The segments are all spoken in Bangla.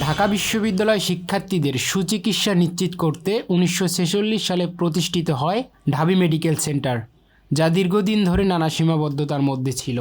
ঢাকা বিশ্ববিদ্যালয় শিক্ষার্থীদের সুচিকিৎসা নিশ্চিত করতে উনিশশো ছেচল্লিশ সালে প্রতিষ্ঠিত হয় ঢাবি মেডিকেল সেন্টার, যা দীর্ঘদিন ধরে নানা সীমাবদ্ধতার মধ্যে ছিল।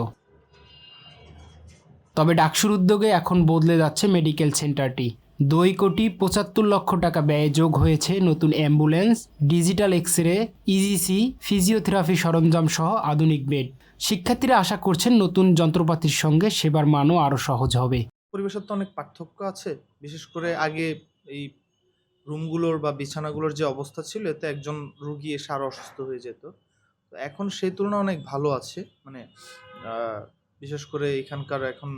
তবে ডাকসুর উদ্যোগে এখন বদলে যাচ্ছে মেডিকেল সেন্টারটি। দুই কোটি পঁচাত্তর লক্ষ টাকা ব্যয়ে যোগ হয়েছে নতুন ambulance, digital X ray ECG physiotherapy সরঞ্জাম সহ আধুনিক বেড। শিক্ষার্থীরা আশা করছেন নতুন যন্ত্রপাতির সঙ্গে সেবার মানও আরও সহজ হবে। পরিবেশের তো অনেক পার্থক্য আছে। বিশেষ করে আগে এই রুমগুলোর বা বিছানাগুলোর যে অবস্থা ছিল, এতে একজন রুগী এসে আরও অসুস্থ হয়ে যেত। তো এখন সেই তুলনায় অনেক ভালো আছে। মানে বিশেষ করে এখানকার এখন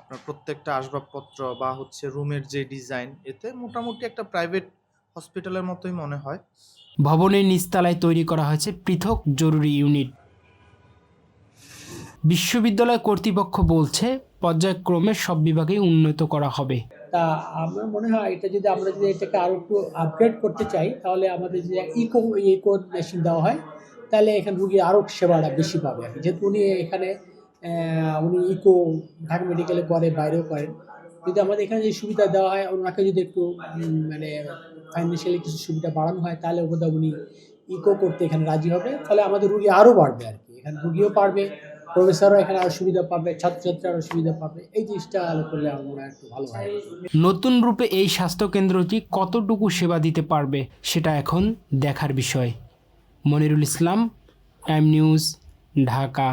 আপনার প্রত্যেকটা আসবাবপত্র বা হচ্ছে রুমের যে ডিজাইন, এতে মোটামুটি একটা প্রাইভেট হসপিটালের মতোই মনে হয়। ভবনের নিচতলায় তৈরি করা হয়েছে পৃথক জরুরি ইউনিট। বিশ্ববিদ্যালয় কর্তৃপক্ষ বলছে পর্যায়ক্রমে সব বিভাগেই উন্নত করা হবে। তা আমার মনে হয় এটা যদি আমরা যদি এটাকে আরও একটু আপগ্রেড করতে চাই, তাহলে আমাদের যদি ইকো ইকো মেশিন দেওয়া হয়, তাহলে এখানে রুগী আরও সেবাটা বেশি পাবে আর। যেহেতু উনি এখানে উনি ইকো ঢাকা মেডিকেলে করে বাইরেও করেন যদি আমাদের এখানে যে সুবিধা দেওয়া হয়, ওনাকে যদি একটু মানে ফাইন্যান্সিয়ালি কিছু সুবিধা বাড়ানো হয়, তাহলে বোধহয় উনি ইকো করতে এখানে রাজি হবে। ফলে আমাদের রুগী আরও বাড়বে আর কি। এখানে রুগীও পারবে প্রফেসরও এখানে পাবে পাবে। এই জিনিসটা নতুন রূপে এই স্বাস্থ্য কেন্দ্রটি কতটুকু সেবা দিতে পারবে সেটা এখন দেখার বিষয়। Monirul Islam Time News, Dhaka.